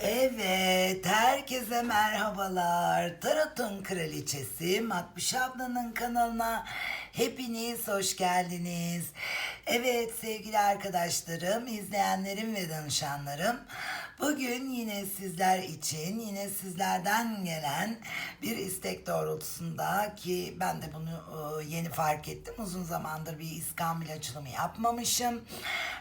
Evet, herkese merhabalar. Tarot'un kraliçesi Makbuş ablanın kanalına hepiniz hoş geldiniz. Evet sevgili arkadaşlarım, izleyenlerim ve danışanlarım. Bugün yine sizler için, yine sizlerden gelen bir istek doğrultusunda ki ben de bunu e, yeni fark ettim. Uzun zamandır bir iskambil açılımı yapmamışım.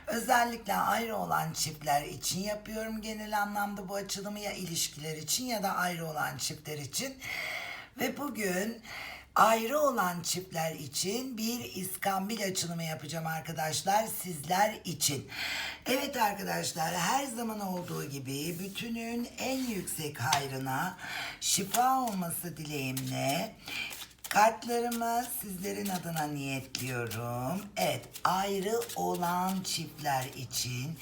Özellikle ayrı olan çiftler için yapıyorum genel anlamda bu açılımı ya ilişkiler için ya da ayrı olan çiftler için. Ve bugün ayrı olan çiftler için bir iskambil açılımı yapacağım arkadaşlar sizler için. Evet arkadaşlar her zaman olduğu gibi bütünün en yüksek hayrına şifa olması dileğimle Kartlarımı sizlerin adına niyetliyorum. Evet, ayrı olan çiftler için.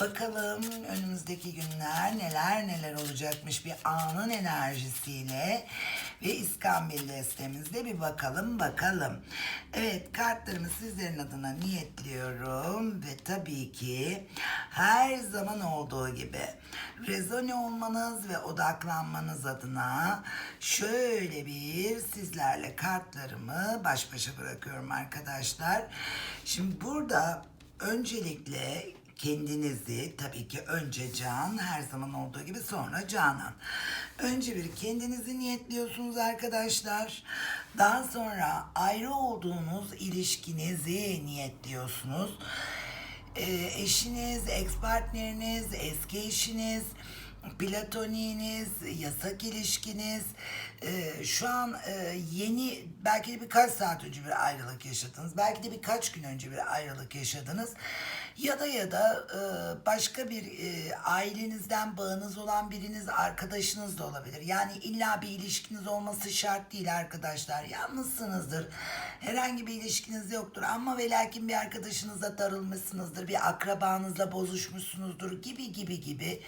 Bakalım önümüzdeki günler neler neler olacakmış bir anın enerjisiyle. Ve İskambil destemizde bir bakalım bakalım. Evet, kartlarımı sizlerin adına niyetliyorum. Ve tabii ki her zaman olduğu gibi rezone olmanız ve odaklanmanız adına şöyle bir sizlerle kartlarımı baş başa bırakıyorum arkadaşlar. Şimdi burada öncelikle kendinizi tabii ki önce Can her zaman olduğu gibi sonra Canan. Önce bir kendinizi niyetliyorsunuz arkadaşlar. Daha sonra ayrı olduğunuz ilişkinizi niyetliyorsunuz e, eşiniz, ex partneriniz, eski eşiniz, platoniğiniz, yasak ilişkiniz, e, şu an e, yeni belki de birkaç saat önce bir ayrılık yaşadınız, belki de birkaç gün önce bir ayrılık yaşadınız ya da ya da e, başka bir e, ailenizden bağınız olan biriniz arkadaşınız da olabilir. Yani illa bir ilişkiniz olması şart değil arkadaşlar. Yalnızsınızdır. Herhangi bir ilişkiniz yoktur ama ve lakin bir arkadaşınızla darılmışsınızdır. Bir akrabanızla bozuşmuşsunuzdur gibi gibi gibi.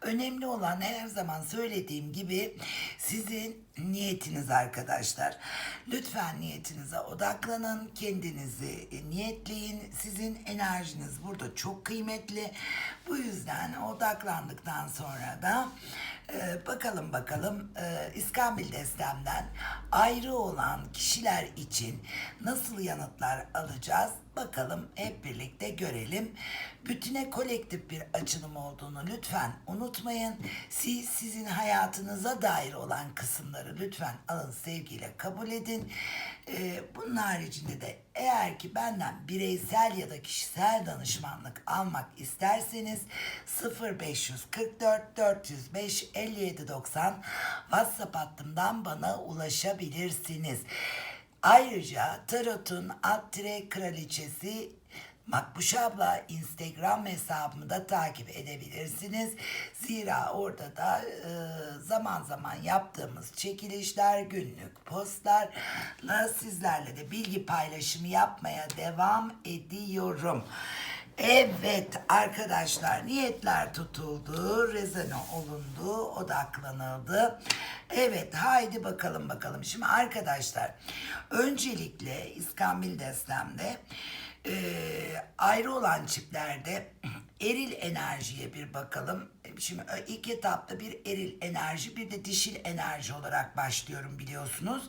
Önemli olan her zaman söylediğim gibi sizin niyetiniz arkadaşlar. Lütfen niyetinize odaklanın, kendinizi niyetleyin. Sizin enerjiniz burada çok kıymetli. Bu yüzden odaklandıktan sonra da e, bakalım bakalım e, İskambil destemden ayrı olan kişiler için nasıl yanıtlar alacağız? Bakalım hep birlikte görelim. Bütüne kolektif bir açılım olduğunu lütfen unutmayın. Siz sizin hayatınıza dair olan kısımları lütfen alın sevgiyle kabul edin. Ee, bunun haricinde de eğer ki benden bireysel ya da kişisel danışmanlık almak isterseniz 0544 405 5790 WhatsApp hattımdan bana ulaşabilirsiniz. Ayrıca Tarot'un alt kraliçesi Makbuş abla Instagram hesabımı da takip edebilirsiniz. Zira orada da e, zaman zaman yaptığımız çekilişler, günlük postlarla sizlerle de bilgi paylaşımı yapmaya devam ediyorum. Evet arkadaşlar niyetler tutuldu, rezone olundu, odaklanıldı. Evet haydi bakalım bakalım. Şimdi arkadaşlar öncelikle İskambil destemde e, ayrı olan çiftlerde eril enerjiye bir bakalım. Şimdi ilk etapta bir eril enerji bir de dişil enerji olarak başlıyorum biliyorsunuz.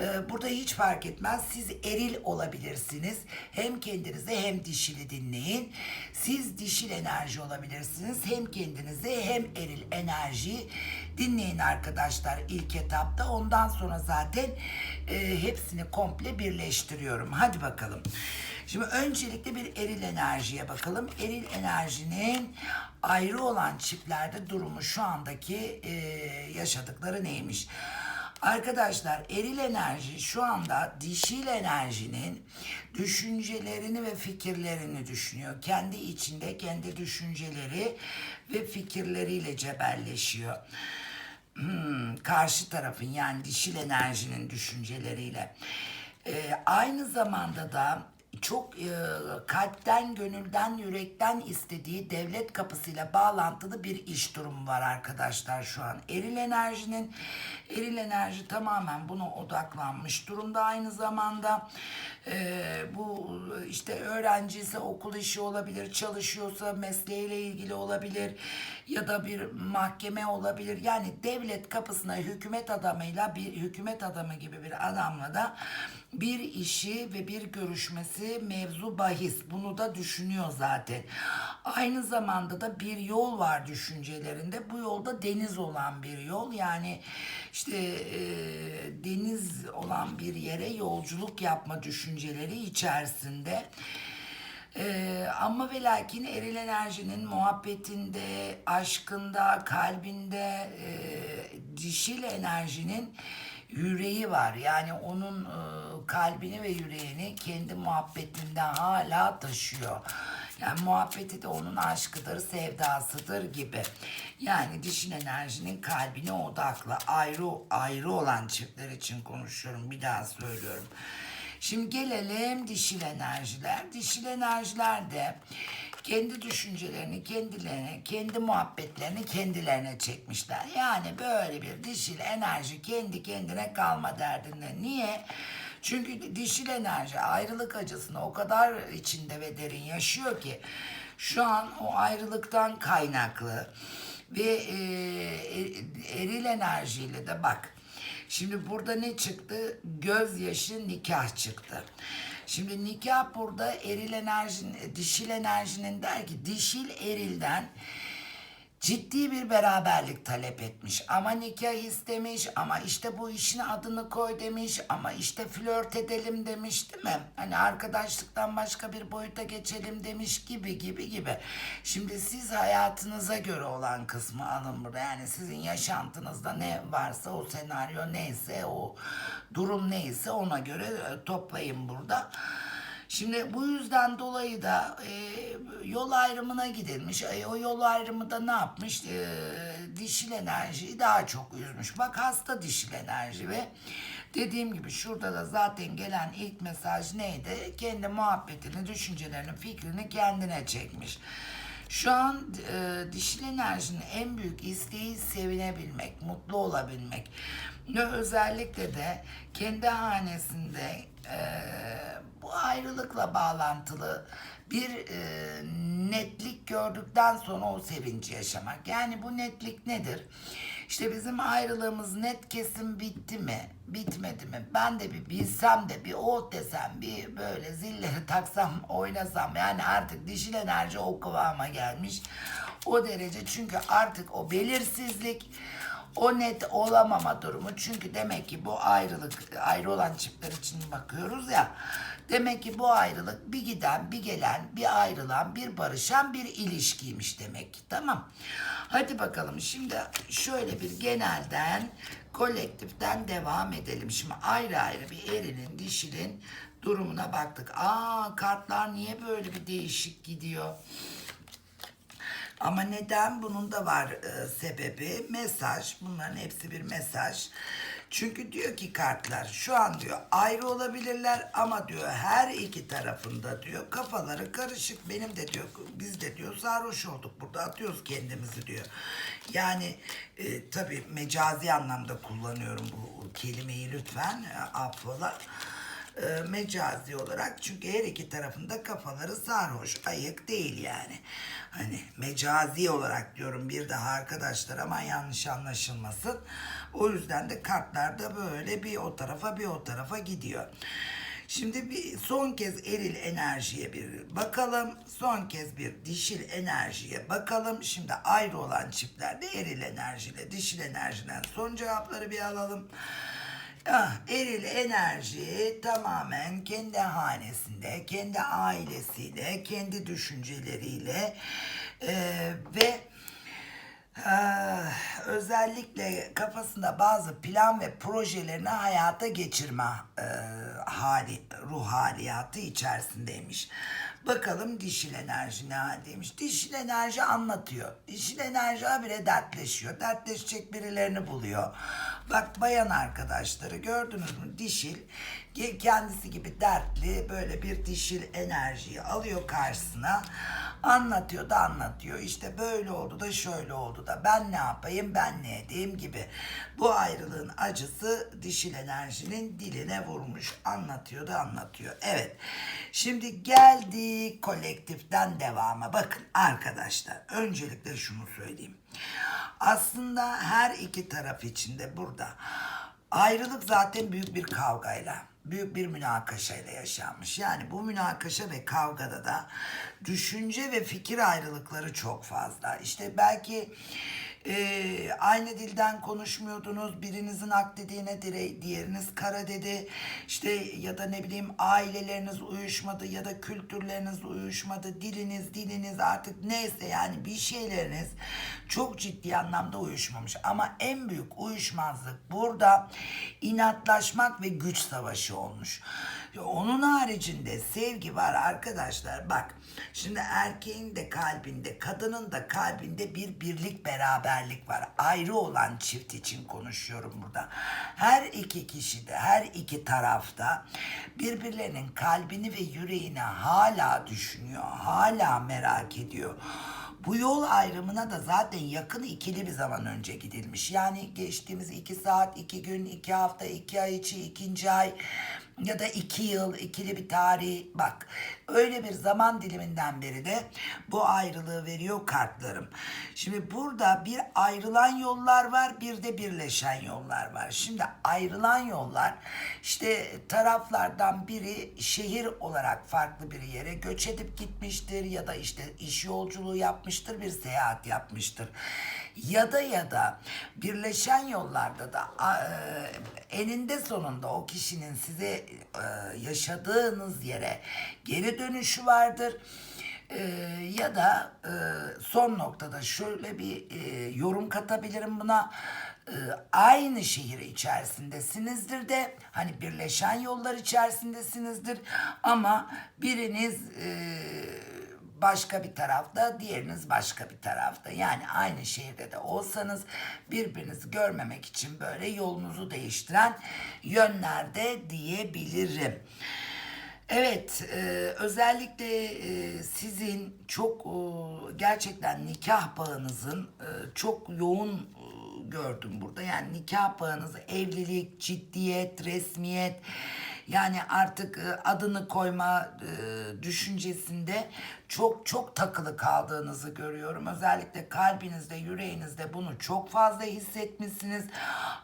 Ee, Burada hiç fark etmez. Siz eril olabilirsiniz. Hem kendinizi hem dişili dinleyin. Siz dişil enerji olabilirsiniz. Hem kendinizi hem eril enerjiyi dinleyin arkadaşlar ilk etapta. Ondan sonra zaten e, hepsini komple birleştiriyorum. Hadi bakalım. Şimdi öncelikle bir eril enerjiye bakalım. Eril enerjinin ayrı olan çiftlerde durumu şu andaki e, yaşadıkları neymiş? Arkadaşlar eril enerji şu anda dişil enerjinin düşüncelerini ve fikirlerini düşünüyor. Kendi içinde kendi düşünceleri ve fikirleriyle cebelleşiyor. Hmm, karşı tarafın yani dişil enerjinin düşünceleriyle. Ee, aynı zamanda da çok e, kalpten, gönülden, yürekten istediği devlet kapısıyla bağlantılı bir iş durumu var arkadaşlar şu an. Eril enerjinin, eril enerji tamamen buna odaklanmış durumda aynı zamanda. E, bu işte öğrenci ise okul işi olabilir, çalışıyorsa mesleğiyle ilgili olabilir ya da bir mahkeme olabilir. Yani devlet kapısına hükümet adamıyla bir hükümet adamı gibi bir adamla da bir işi ve bir görüşmesi mevzu bahis. Bunu da düşünüyor zaten. Aynı zamanda da bir yol var düşüncelerinde. Bu yolda deniz olan bir yol. Yani işte e, deniz olan bir yere yolculuk yapma düşünceleri içerisinde. Ee, ama ve lakin eril enerjinin muhabbetinde, aşkında, kalbinde, e, dişil enerjinin yüreği var. Yani onun e, kalbini ve yüreğini kendi muhabbetinde hala taşıyor. Yani muhabbeti de onun aşkıdır, sevdasıdır gibi. Yani dişil enerjinin kalbine odaklı, ayrı ayrı olan çiftler için konuşuyorum. Bir daha söylüyorum. Şimdi gelelim dişil enerjiler. Dişil enerjiler de kendi düşüncelerini kendilerine, kendi muhabbetlerini kendilerine çekmişler. Yani böyle bir dişil enerji kendi kendine kalma derdinde. Niye? Çünkü dişil enerji ayrılık acısını o kadar içinde ve derin yaşıyor ki şu an o ayrılıktan kaynaklı ve e, e- eril enerjiyle de bak Şimdi burada ne çıktı? Gözyaşı nikah çıktı. Şimdi nikah burada eril enerjinin, dişil enerjinin der ki dişil erilden ciddi bir beraberlik talep etmiş. Ama nikah istemiş ama işte bu işin adını koy demiş ama işte flört edelim demiş değil mi? Hani arkadaşlıktan başka bir boyuta geçelim demiş gibi gibi gibi. Şimdi siz hayatınıza göre olan kısmı alın burada. Yani sizin yaşantınızda ne varsa o senaryo neyse o durum neyse ona göre e, toplayın burada. Şimdi bu yüzden dolayı da e, yol ayrımına gidilmiş. E, o yol ayrımı da ne yapmış? E, dişil enerjiyi daha çok üzmüş. Bak hasta dişil enerji ve dediğim gibi şurada da zaten gelen ilk mesaj neydi? Kendi muhabbetini, düşüncelerini, fikrini kendine çekmiş. Şu an e, dişil enerjinin en büyük isteği sevinebilmek, mutlu olabilmek. Ve özellikle de kendi hanesinde e, bu ayrılıkla bağlantılı bir e, netlik gördükten sonra o sevinci yaşamak. Yani bu netlik nedir? İşte bizim ayrılığımız net kesin bitti mi? Bitmedi mi? Ben de bir bilsem de bir o desem bir böyle zilleri taksam oynasam yani artık dişil enerji o kıvama gelmiş. O derece çünkü artık o belirsizlik o net olamama durumu çünkü demek ki bu ayrılık ayrı olan çiftler için bakıyoruz ya demek ki bu ayrılık bir giden bir gelen bir ayrılan bir barışan bir ilişkiymiş demek ki tamam hadi bakalım şimdi şöyle bir genelden kolektiften devam edelim şimdi ayrı ayrı bir erinin dişinin durumuna baktık aa kartlar niye böyle bir değişik gidiyor ama neden? Bunun da var e, sebebi. Mesaj. Bunların hepsi bir mesaj. Çünkü diyor ki kartlar şu an diyor ayrı olabilirler ama diyor her iki tarafında diyor kafaları karışık. Benim de diyor biz de diyor sarhoş olduk burada atıyoruz kendimizi diyor. Yani e, tabii mecazi anlamda kullanıyorum bu kelimeyi lütfen e, e, mecazi olarak çünkü her iki tarafında kafaları sarhoş ayık değil yani. Hani mecazi olarak diyorum bir daha arkadaşlar ama yanlış anlaşılmasın. O yüzden de kartlarda böyle bir o tarafa bir o tarafa gidiyor. Şimdi bir son kez eril enerjiye bir bakalım. Son kez bir dişil enerjiye bakalım. Şimdi ayrı olan çiftlerde eril enerjiyle dişil enerjiden son cevapları bir alalım. Ah, eril enerji tamamen kendi hanesinde, kendi ailesiyle, kendi düşünceleriyle eee, ve Ah, özellikle kafasında bazı plan ve projelerini hayata geçirme e, hali, ruh haliyatı içerisindeymiş. Bakalım dişil enerji ne haldeymiş. Dişil enerji anlatıyor. Dişil enerji habire dertleşiyor. Dertleşecek birilerini buluyor. Bak bayan arkadaşları gördünüz mü? Dişil Kendisi gibi dertli böyle bir dişil enerjiyi alıyor karşısına. Anlatıyor da anlatıyor. İşte böyle oldu da şöyle oldu da ben ne yapayım ben ne edeyim gibi. Bu ayrılığın acısı dişil enerjinin diline vurmuş. Anlatıyor da anlatıyor. Evet. Şimdi geldik kolektiften devama. Bakın arkadaşlar öncelikle şunu söyleyeyim. Aslında her iki taraf içinde burada ayrılık zaten büyük bir kavgayla, büyük bir münakaşayla yaşanmış. Yani bu münakaşa ve kavgada da düşünce ve fikir ayrılıkları çok fazla. İşte belki e, aynı dilden konuşmuyordunuz. Birinizin ak dediğine dire, diğeriniz kara dedi. İşte ya da ne bileyim aileleriniz uyuşmadı ya da kültürleriniz uyuşmadı. Diliniz, diliniz artık neyse yani bir şeyleriniz çok ciddi anlamda uyuşmamış. Ama en büyük uyuşmazlık burada inatlaşmak ve güç savaşı olmuş. Onun haricinde sevgi var arkadaşlar. Bak şimdi erkeğin de kalbinde, kadının da kalbinde bir birlik beraberlik var. Ayrı olan çift için konuşuyorum burada. Her iki kişi de, her iki tarafta birbirlerinin kalbini ve yüreğini hala düşünüyor, hala merak ediyor. Bu yol ayrımına da zaten yakın ikili bir zaman önce gidilmiş. Yani geçtiğimiz iki saat, iki gün, iki hafta, iki ay içi, ikinci ay ya da iki yıl ikili bir tarih. Bak öyle bir zaman diliminden beri de bu ayrılığı veriyor kartlarım. Şimdi burada bir ayrılan yollar var bir de birleşen yollar var. Şimdi ayrılan yollar işte taraflardan biri şehir olarak farklı bir yere göç edip gitmiştir ya da işte iş yolculuğu yapmıştır bir seyahat yapmıştır. Ya da ya da birleşen yollarda da e, eninde sonunda o kişinin size e, yaşadığınız yere geri dönüşü vardır. E, ya da e, son noktada şöyle bir e, yorum katabilirim buna. E, aynı şehir içerisindesinizdir de hani birleşen yollar içerisindesinizdir ama biriniz e, başka bir tarafta, diğeriniz başka bir tarafta. Yani aynı şehirde de olsanız birbirinizi görmemek için böyle yolunuzu değiştiren yönlerde diyebilirim. Evet, e, özellikle e, sizin çok e, gerçekten nikah bağınızın e, çok yoğun e, gördüm burada. Yani nikah bağınız, evlilik, ciddiyet, resmiyet, yani artık e, adını koyma e, düşüncesinde çok çok takılı kaldığınızı görüyorum. Özellikle kalbinizde, yüreğinizde bunu çok fazla hissetmişsiniz.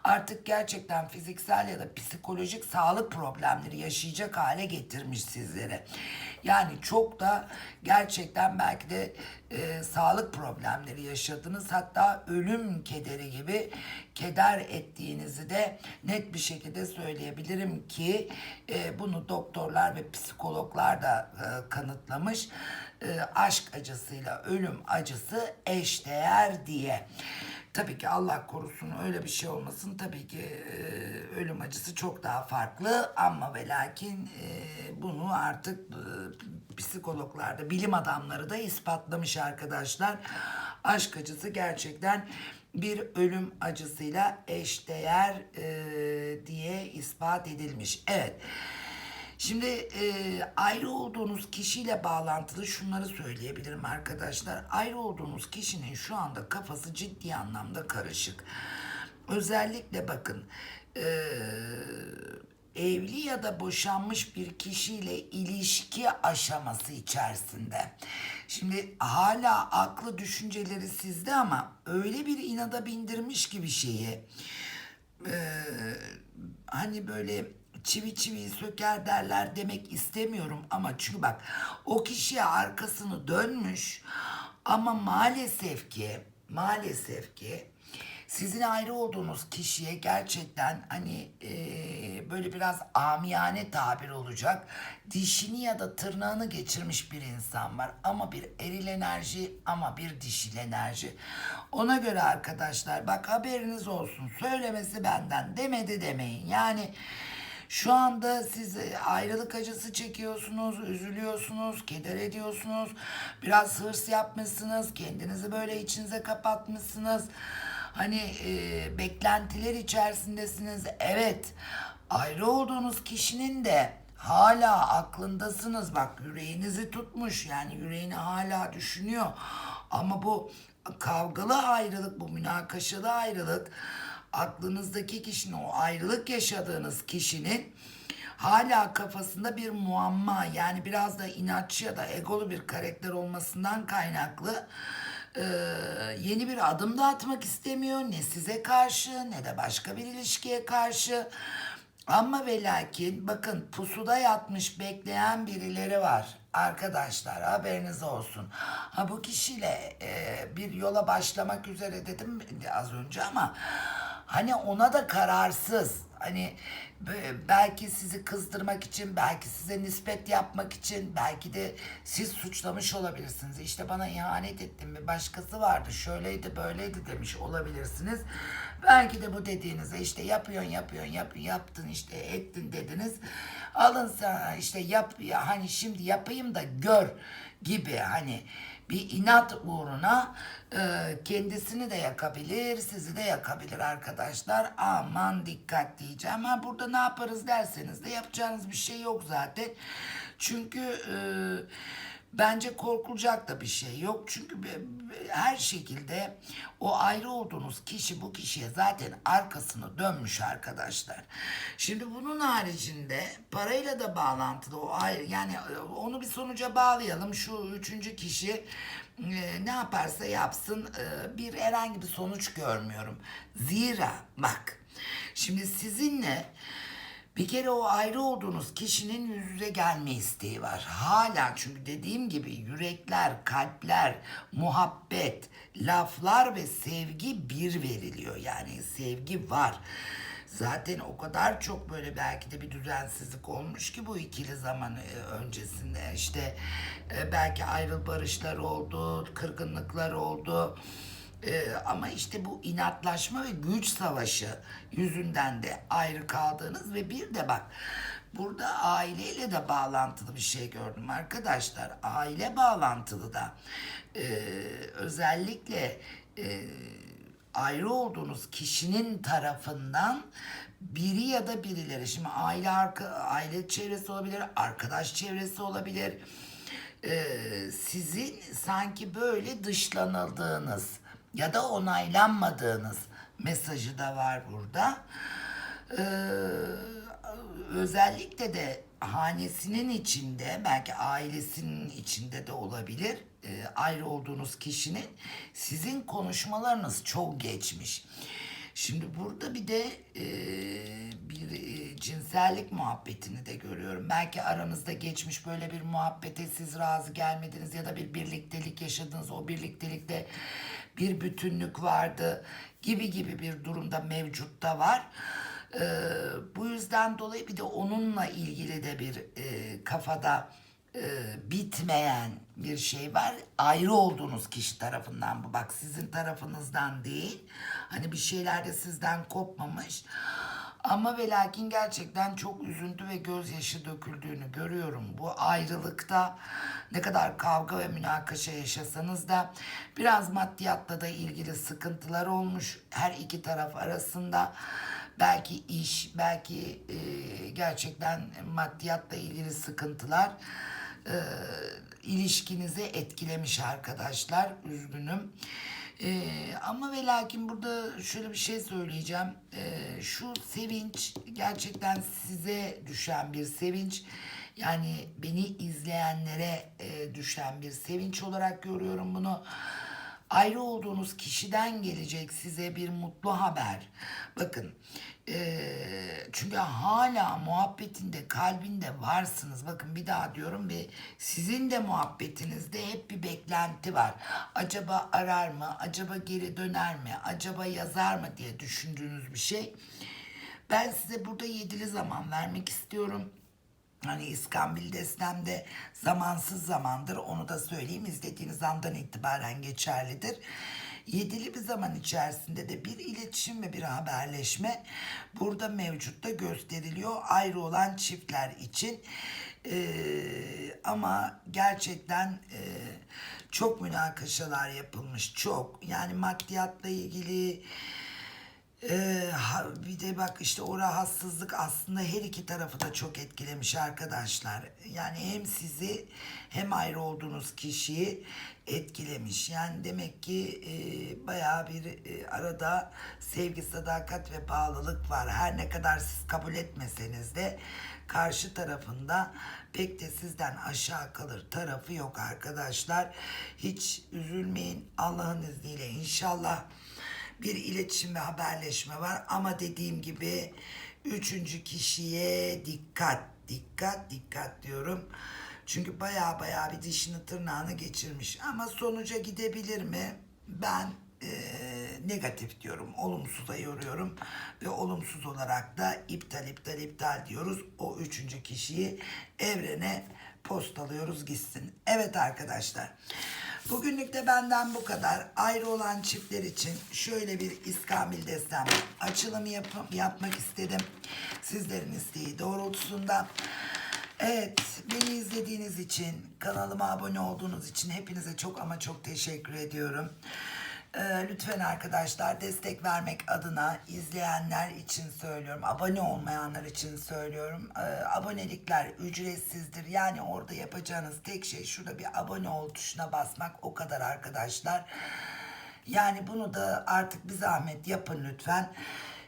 Artık gerçekten fiziksel ya da psikolojik sağlık problemleri yaşayacak hale getirmiş sizlere. Yani çok da gerçekten belki de e, sağlık problemleri yaşadınız. Hatta ölüm kederi gibi keder ettiğinizi de net bir şekilde söyleyebilirim ki e, bunu doktorlar ve psikologlar da e, kanıtlamış. E, aşk acısıyla ölüm acısı eşdeğer diye. Tabii ki Allah korusun öyle bir şey olmasın. Tabii ki e, ölüm acısı çok daha farklı ama ve lakin e, bunu artık e, psikologlar da bilim adamları da ispatlamış arkadaşlar. Aşk acısı gerçekten bir ölüm acısıyla eşdeğer e, diye ispat edilmiş. Evet. Şimdi e, ayrı olduğunuz kişiyle bağlantılı şunları söyleyebilirim arkadaşlar. Ayrı olduğunuz kişinin şu anda kafası ciddi anlamda karışık. Özellikle bakın e, evli ya da boşanmış bir kişiyle ilişki aşaması içerisinde. Şimdi hala aklı düşünceleri sizde ama öyle bir inada bindirmiş gibi şeyi e, hani böyle çivi çiviyi söker derler demek istemiyorum. Ama çünkü bak o kişiye arkasını dönmüş. Ama maalesef ki maalesef ki sizin ayrı olduğunuz kişiye gerçekten hani e, böyle biraz amiyane tabir olacak dişini ya da tırnağını geçirmiş bir insan var. Ama bir eril enerji ama bir dişil enerji. Ona göre arkadaşlar bak haberiniz olsun söylemesi benden demedi demeyin. Yani şu anda siz e, ayrılık acısı çekiyorsunuz, üzülüyorsunuz, keder ediyorsunuz. Biraz hırs yapmışsınız, kendinizi böyle içinize kapatmışsınız. Hani e, beklentiler içerisindesiniz, evet. ayrı olduğunuz kişinin de hala aklındasınız. Bak yüreğinizi tutmuş yani yüreğini hala düşünüyor. Ama bu kavgalı ayrılık, bu münakaşalı ayrılık aklınızdaki kişinin o ayrılık yaşadığınız kişinin hala kafasında bir muamma yani biraz da inatçı ya da egolu bir karakter olmasından kaynaklı e, yeni bir adım da atmak istemiyor. Ne size karşı ne de başka bir ilişkiye karşı. Ama ve lakin bakın pusuda yatmış bekleyen birileri var. Arkadaşlar haberiniz olsun. Ha bu kişiyle e, bir yola başlamak üzere dedim az önce ama hani ona da kararsız hani be- belki sizi kızdırmak için belki size nispet yapmak için belki de siz suçlamış olabilirsiniz. İşte bana ihanet ettin bir başkası vardı şöyleydi böyleydi demiş olabilirsiniz. Belki de bu dediğinize işte yapıyorsun yapıyorsun yapıyorsun yaptın işte ettin dediniz. Alın sana işte yap ya hani şimdi yapayım da gör gibi hani bir inat uğruna e, kendisini de yakabilir, sizi de yakabilir arkadaşlar. Aman dikkat diyeceğim. Ha burada ne yaparız derseniz de yapacağınız bir şey yok zaten. Çünkü e, bence korkulacak da bir şey yok. Çünkü her şekilde o ayrı olduğunuz kişi bu kişiye zaten arkasını dönmüş arkadaşlar. Şimdi bunun haricinde parayla da bağlantılı o ayrı yani e, onu bir sonuca bağlayalım. Şu üçüncü kişi e, ne yaparsa yapsın e, bir herhangi bir sonuç görmüyorum. Zira bak şimdi sizinle bir kere o ayrı olduğunuz kişinin yüz yüze gelme isteği var. Hala çünkü dediğim gibi yürekler, kalpler, muhabbet, laflar ve sevgi bir veriliyor. Yani sevgi var. Zaten o kadar çok böyle belki de bir düzensizlik olmuş ki bu ikili zaman e, öncesinde işte e, belki ayrıl barışlar oldu, kırgınlıklar oldu. Ee, ama işte bu inatlaşma ve güç savaşı yüzünden de ayrı kaldığınız ve bir de bak burada aileyle de bağlantılı bir şey gördüm arkadaşlar. Aile bağlantılı da e, özellikle e, ayrı olduğunuz kişinin tarafından biri ya da birileri şimdi aile arka, aile çevresi olabilir, arkadaş çevresi olabilir. Ee, sizin sanki böyle dışlanıldığınız ya da onaylanmadığınız mesajı da var burada. Ee, özellikle de hanesinin içinde belki ailesinin içinde de olabilir e, ayrı olduğunuz kişinin sizin konuşmalarınız çok geçmiş. Şimdi burada bir de e, bir e, cinsellik muhabbetini de görüyorum. Belki aranızda geçmiş böyle bir muhabbete siz razı gelmediniz ya da bir birliktelik yaşadınız. O birliktelikte bir bütünlük vardı gibi gibi bir durumda mevcutta var. Ee, bu yüzden dolayı bir de onunla ilgili de bir e, kafada e, bitmeyen bir şey var. Ayrı olduğunuz kişi tarafından bu. Bak sizin tarafınızdan değil. Hani bir şeyler de sizden kopmamış. Ama ve lakin gerçekten çok üzüntü ve gözyaşı döküldüğünü görüyorum. Bu ayrılıkta ne kadar kavga ve münakaşa yaşasanız da biraz maddiyatla da ilgili sıkıntılar olmuş her iki taraf arasında. Belki iş, belki e, gerçekten maddiyatla ilgili sıkıntılar e, ilişkinizi etkilemiş arkadaşlar. Üzgünüm. E, ama ve lakin burada şöyle bir şey söyleyeceğim. E, şu sevinç gerçekten size düşen bir sevinç. Yani beni izleyenlere e, düşen bir sevinç olarak görüyorum bunu ayrı olduğunuz kişiden gelecek size bir mutlu haber. Bakın eee, çünkü hala muhabbetinde kalbinde varsınız. Bakın bir daha diyorum ve sizin de muhabbetinizde hep bir beklenti var. Acaba arar mı? Acaba geri döner mi? Acaba yazar mı diye düşündüğünüz bir şey. Ben size burada yedili zaman vermek istiyorum. Hani İskambil Destem'de zamansız zamandır onu da söyleyeyim izlediğiniz andan itibaren geçerlidir. Yedili bir zaman içerisinde de bir iletişim ve bir haberleşme burada mevcutta gösteriliyor ayrı olan çiftler için. Ee, ama gerçekten e, çok münakaşalar yapılmış çok yani maddiyatla ilgili Ee, bir de bak işte o rahatsızlık aslında her iki tarafı da çok etkilemiş arkadaşlar. Yani hem sizi hem ayrı olduğunuz kişiyi etkilemiş. Yani demek ki e, bayağı bir e, arada sevgi, sadakat ve bağlılık var. Her ne kadar siz kabul etmeseniz de karşı tarafında pek de sizden aşağı kalır tarafı yok arkadaşlar. Hiç üzülmeyin Allah'ın izniyle inşallah bir iletişim ve haberleşme var ama dediğim gibi üçüncü kişiye dikkat dikkat dikkat diyorum. Çünkü baya baya bir dişini tırnağını geçirmiş ama sonuca gidebilir mi? Ben eee, negatif diyorum, olumsuza yoruyorum ve olumsuz olarak da iptal iptal iptal diyoruz. O üçüncü kişiyi evrene postalıyoruz gitsin. Evet arkadaşlar. Bugünlük de benden bu kadar. Ayrı olan çiftler için şöyle bir iskambil destem açılımı yap- yapmak istedim. Sizlerin isteği doğrultusunda. Evet, beni izlediğiniz için, kanalıma abone olduğunuz için hepinize çok ama çok teşekkür ediyorum. Ee, lütfen arkadaşlar destek vermek adına izleyenler için söylüyorum. Abone olmayanlar için söylüyorum. Ee, abonelikler ücretsizdir. Yani orada yapacağınız tek şey şurada bir abone ol tuşuna basmak o kadar arkadaşlar. Yani bunu da artık bir zahmet yapın lütfen.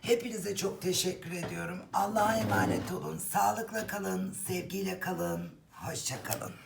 Hepinize çok teşekkür ediyorum. Allah'a emanet olun. Sağlıkla kalın, sevgiyle kalın. Hoşça kalın.